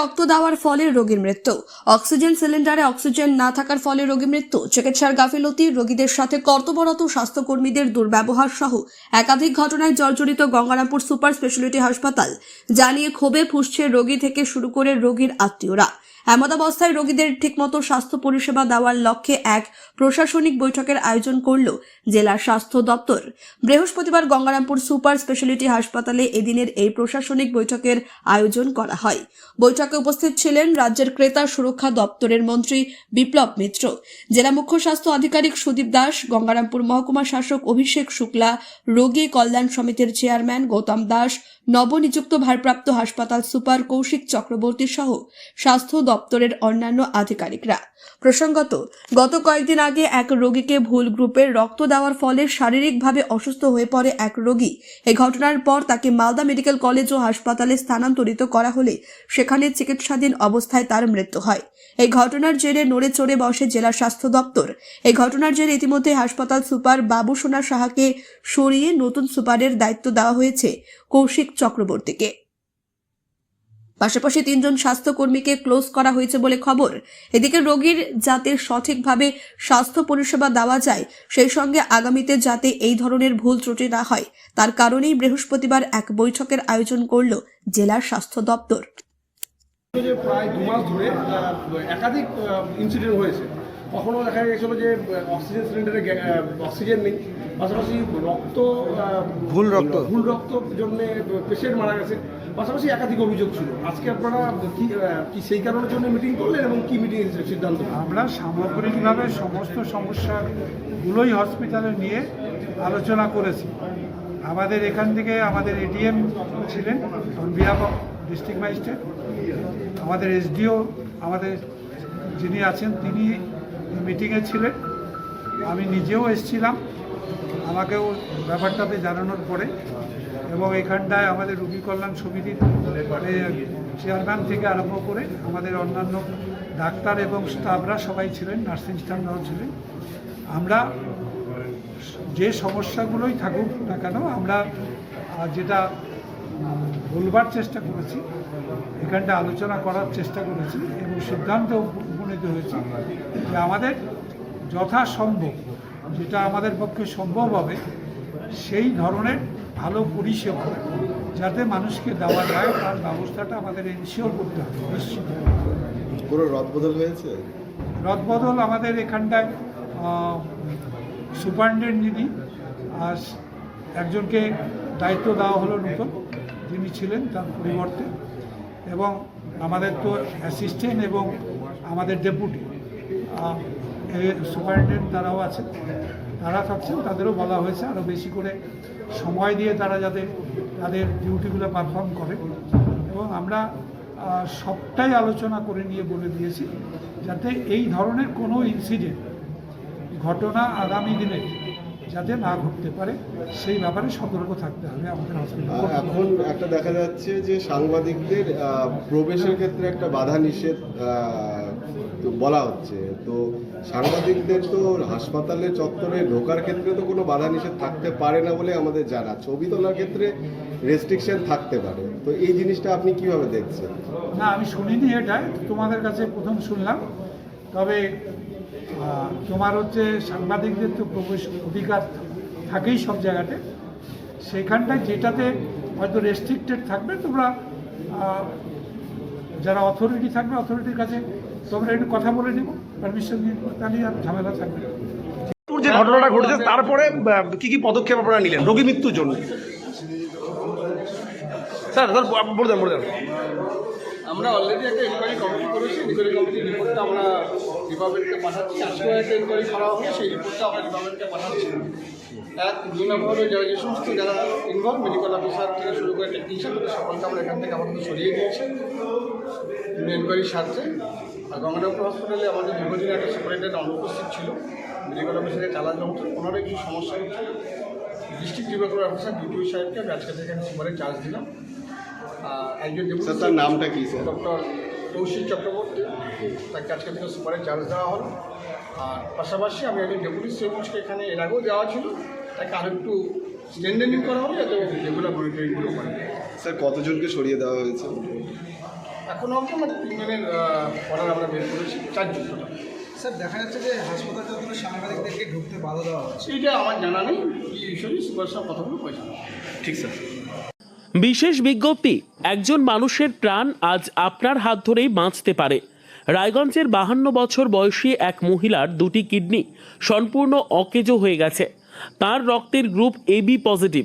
রক্ত দেওয়ার ফলে রোগীর মৃত্যু। অক্সিজেন সিলিন্ডারে অক্সিজেন না থাকার ফলে রোগী মৃত্যু। চিকিৎসার গাফিলতি, রোগীদের সাথে কর্তব্যরত স্বাস্থ্যকর্মীদের দুর্ব্যবহার সহ একাধিক ঘটনায় জর্জরিত গঙ্গারামপুর সুপার স্পেশালিটি হাসপাতাল। জানিয়ে ক্ষোভে ফুসছে রোগী থেকে শুরু করে রোগীর আত্মীয়রা। এমতাবস্থায় রোগীদের ঠিকমতো স্বাস্থ্য পরিষেবা দেওয়ার লক্ষ্যে এক প্রশাসনিক বৈঠকের আয়োজন করল জেলার স্বাস্থ্য দপ্তর। বৃহস্পতিবার গঙ্গারামপুর সুপার স্পেশালিটি হাসপাতালে এদিনের এই প্রশাসনিক বৈঠকের আয়োজন করা হয়। বৈঠকে উপস্থিত ছিলেন রাজ্যের ক্রেতা সুরক্ষা দপ্তরের মন্ত্রী বিপ্লব মিত্র। জেলা মুখ্য স্বাস্থ্য আধিকারিক সুদীপ দাস, গঙ্গারামপুর মহকুমা শাসক অভিষেক শুক্লা, রোগী কল্যাণ সমিতির চেয়ারম্যান গৌতম দাস, নবনিযুক্ত ভারপ্রাপ্ত হাসপাতাল সুপার কৌশিক চক্রবর্তী সহ স্বাস্থ্য দপ্তরের অন্যান্য আধিকারিকরা। প্রসঙ্গত, গত কয়েকদিন আগে এক রোগীকে ভুল গ্রুপের রক্ত দেওয়ার ফলে শারীরিকভাবে অসুস্থ হয়ে পড়ে এক রোগী। এই ঘটনার পর তাকে মালদা মেডিকেল কলেজ ও হাসপাতালে স্থানান্তরিত করা হলে সেখানে চিকিৎসাধীন অবস্থায় তার মৃত্যু হয়। এই ঘটনার জেরে নড়ে চড়ে বসে জেলা স্বাস্থ্য দপ্তর। এই ঘটনার জেরে ইতিমধ্যে হাসপাতাল সুপার বাবু সোনা সাহাকে সরিয়ে নতুন সুপারের দায়িত্ব দেওয়া হয়েছে কৌশিক চক্রবর্তীকে। পাশাপাশি তিনজন স্বাস্থ্যকর্মীকে ক্লোজ করা হয়েছে বলে খবর। এদিকে রোগীর যাতে সঠিকভাবে স্বাস্থ্য পরিষেবা দেওয়া যায় সেই সঙ্গে আগামীতে যাতে এই ধরনের ভুল ত্রুটি না হয় তার কারণেই বৃহস্পতিবার এক বৈঠকের আয়োজন করল জেলার স্বাস্থ্য দপ্তর। যে প্রায় দু মাস ধরে একাধিক ইনসিডেন্ট হয়েছে। কখনো দেখা গেছিল যে অক্সিজেন সিলিন্ডারে অক্সিজেন নেই। পাশাপাশি রক্ত ভুল রক্ত। ভুল রক্ত জন্য পেশেন্ট মারা গেছে। পাশাপাশি একাধিক অভিযোগ ছিল। আজকে আপনারা কি কি সেই কারণের জন্য মিটিং করলেন এবং কি মিটিং সিদ্ধান্ত আমরা সামগ্রিকভাবে সমস্ত সমস্যাগুলোই হসপিটালে নিয়ে আলোচনা করেছি। আমাদের এখান থেকে আমাদের এডিএম ছিলেন on behalf of district magistrate আমাদের এসডিও আমাদের যিনি আছেন তিনি মিটিংয়ে ছিলেন। আমি নিজেও এসেছিলাম। আমাকেও ব্যাপারটাতে জানানোর পরে এবং এখানটায় আমাদের রুগী কল্যাণ সমিতির চেয়ারম্যান থেকে আরম্ভ করে আমাদের অন্যান্য ডাক্তার এবং স্টাফরা সবাই ছিলেন নার্সিং স্টাফরাও ছিলেন। আমরা যে সমস্যাগুলোই থাকুক না কেন, আমরা যেটা বলবার চেষ্টা করেছি, এখানটা আলোচনা করার চেষ্টা করেছি এবং সিদ্ধান্ত উপনীত হয়েছে যে আমাদের যথাসম্ভব যেটা আমাদের পক্ষে সম্ভব হবে সেই ধরনের ভালো পরিষেবা যাতে মানুষকে দেওয়া যায় তার ব্যবস্থাটা আমাদের এনশিওর করতে হবে নিশ্চিত। পুরো রদবদল হয়েছে? রদবদল আমাদের এখানটায় সুপারিনটেন্ডেন্ট যিনি আর একজনকে দায়িত্ব দেওয়া হলো নতুন যিনি ছিলেন তার পরিবর্তে এবং আমাদের তো অ্যাসিস্ট্যান্ট এবং আমাদের ডেপুটি সুপারিনটেন্ডেন্ট তারাও আছেন। তারা থাকছেন তাদেরও বলা হয়েছে আরও বেশি করে সময় দিয়ে তারা যাতে তাদের ডিউটিগুলো পারফর্ম করে। এবং আমরা সবটাই আলোচনা করে নিয়ে বলে দিয়েছি যাতে এই ধরনের কোনো ইনসিডেন্ট ঘটনা আগামী দিনে যাতে না ঘটতে পারে সেই ব্যাপারে সতর্ক থাকতে হবে আমাদের হসপিটাল এখন একটা দেখা যাচ্ছে যে সাংবাদিকদের প্রবেশের ক্ষেত্রে একটা বাধা নিষেধ তো বলা হচ্ছে। তো সাংবাদিকদের তো হাসপাতালে চত্বরে ঢোকার ক্ষেত্রে তো কোনো বাধা নিষেধ থাকতে পারে না বলে আমাদের জানা। ছবি তোলার ক্ষেত্রে রেস্ট্রিকশন থাকতে পারে। তো এই জিনিসটা আপনি কীভাবে দেখছেন? না, আমি শুনিনি এটা। তোমাদের কাছে প্রথম শুনলাম। তবে তোমার হচ্ছে সাংবাদিকদের তো প্রবেশ অধিকার থাকেই সব জায়গাতে। সেখানটায় যেটাতে হয়তো রেস্ট্রিক্টেড থাকবে, তোমরা যারা অথরিটি থাকবে অথরিটির কাছে তোমরা একটু কথা বলে নিব। পারমিশন নিয়ে নিবো, তাহলেই আর ঝামেলা থাকবে যে ঘটনাটা ঘটেছে তারপরে কি কি পদক্ষেপ আপনারা নিলেন? রোগী মৃত্যুর জন্য। স্যার স্যার বলে দেন আমরা অলরেডি একটা ইনকোয়ারি কমিটি করেছি। ইনকোয়ারি কমিটির রিপোর্টটা আমরা ডিপার্টমেন্টকে পাঠাচ্ছি। আজকেও একটা ইনকোয়ারি করা হবে সেই রিপোর্টটা আমরা ডিপার্টমেন্টকে পাঠাচ্ছি। এক দুই নম্বর যারা যে সমস্ত যারা ইনভলভ মেডিকেল অফিসার থেকে শুরু করে টেকনিশিয়ান সকলকে আমরা এখান থেকে আমাদের সরিয়ে দিয়েছি। ইনকোয়ারি সারছে। আর গঙ্গারামপুর হসপিটালে আমাদের দীর্ঘদিন একটা সুপারিনটেন্ডেন্ট অনুপস্থিত ছিল। মেডিকেল অফিসারের চালান যন্ত্র ওনারও কিছু সমস্যা হচ্ছে ডিস্ট্রিক্ট টিউবাকুলার অফিসার ডিপিও সাহেবকে আমি আজকে থেকে সুপারে চার্জ দিলাম। আর একজন স্যার তার নামটা কি স্যার ডক্টর কৌশিক চক্রবর্তী তাকে আজকে থেকে সুপারে চার্জ দেওয়া হলো। আর পাশাপাশি আমি একজন ডেপুটি সেভিংসকে এখানে এর আগেও দেওয়া ছিল। তাকে আরও একটু স্ট্যান্ডার্ডিং করা হলো যাতে রেগুলার মনিটরিংগুলো করে। স্যার কতজনকে সরিয়ে দেওয়া হয়েছে? এখনও অবধি আমরা তিনজনের অর্ডার আমরা বের করেছি চারজন। স্যার দেখা যাচ্ছে যে হাসপাতাল যতগুলো সাংবাদিকদেরকে ঢুকতে বাধা দেওয়া হচ্ছে। এইটা আমার জানা নেই এই বিষয়ে সুপার সাহেব কথাগুলো কয়েছে ঠিক স্যার। বিশেষ বিজ্ঞপ্তি একজন মানুষের প্রাণ আজ আপনার হাত ধরেই বাঁচতে পারে। রায়গঞ্জের বাহান্ন বছর বয়সী এক মহিলার দুটি কিডনি সম্পূর্ণ অকেজো হয়ে গেছে। তার রক্তের গ্রুপ এবি পজিটিভ।